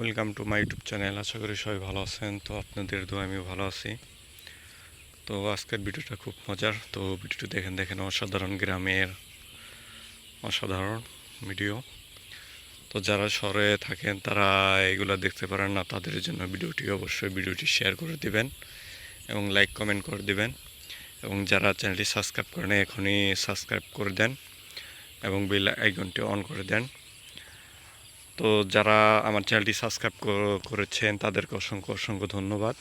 Welcome to my YouTube channel আশা করি সবাই ভালো আছেন। তো আপনাদের দোয়া, আমিও ভালো আছি। তো আজকের ভিডিওটা খুব মজার। তো ভিডিওটি দেখেন দেখেন, অসাধারণ গ্রামের অসাধারণ ভিডিও। তো যারা শহরে থাকেন, তারা এগুলো দেখতে পারেন না। তাদের জন্য ভিডিওটি অবশ্যই ভিডিওটি শেয়ার করে দিবেন এবং লাইক কমেন্ট করে দিবেন। এবং যারা চ্যানেলটি সাবস্ক্রাইব করেন, এখনই সাবস্ক্রাইব করে দেন এবং বেল আইকনটি অন করে দেন। তো যারা আমার চ্যানেলটি সাবস্ক্রাইব করেছেন, তাদেরকে অসংখ্য অসংখ্য ধন্যবাদ।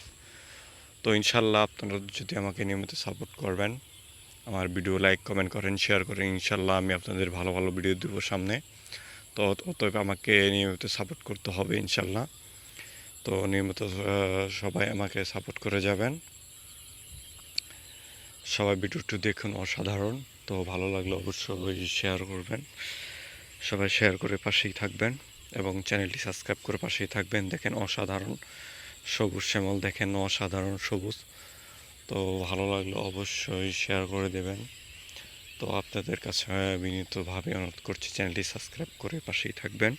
তো ইনশাল্লাহ আপনারা যদি আমাকে নিয়মিত সাপোর্ট করবেন, আমার ভিডিও লাইক, কমেন্ট করেন, শেয়ার করেন, ইনশাল্লাহ আমি আপনাদের ভালো ভালো ভিডিও দেব সামনে। তো অতএব আমাকে নিয়মিত সাপোর্ট করতে হবে ইনশাল্লাহ। তো নিয়মিত সবাই আমাকে সাপোর্ট করে যাবেন। সবাই ভিডিওটি দেখুন, অসাধারণ। তো ভালো লাগলে অবশ্যই শেয়ার করবেন। সবাই শেয়ার করে পাশেই থাকবেন। এবং চ্যানেলটি সাবস্ক্রাইব করে পাশেই থাকবেন। দেখেন অসাধারণ সবুজ শ্যামল, দেখেন অসাধারণ সবুজ। তো ভালো লাগলে অবশ্যই শেয়ার করে দেবেন। তো আপনাদের কাছে বিনীতভাবে অনুরোধ করছি, চ্যানেলটি সাবস্ক্রাইব করে পাশেই থাকবেন।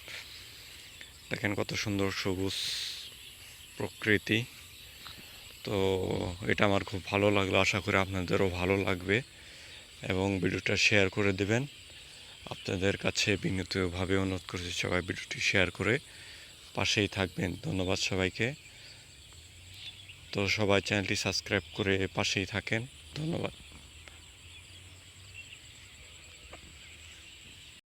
দেখেন কত সুন্দর সবুজ প্রকৃতি। তো এটা আমার খুব ভালো লাগল, আশা করি আপনাদেরও ভালো লাগবে। এবং ভিডিওটা শেয়ার করে দেবেন। আপনাদের কাছে বিনীতভাবে অনুরোধ করছি সবাই ভিডিওটি শেয়ার করে পাশেই থাকবেন। ধন্যবাদ সবাইকে। তো সবাই চ্যানেলটি সাবস্ক্রাইব করে পাশেই থাকেন। ধন্যবাদ।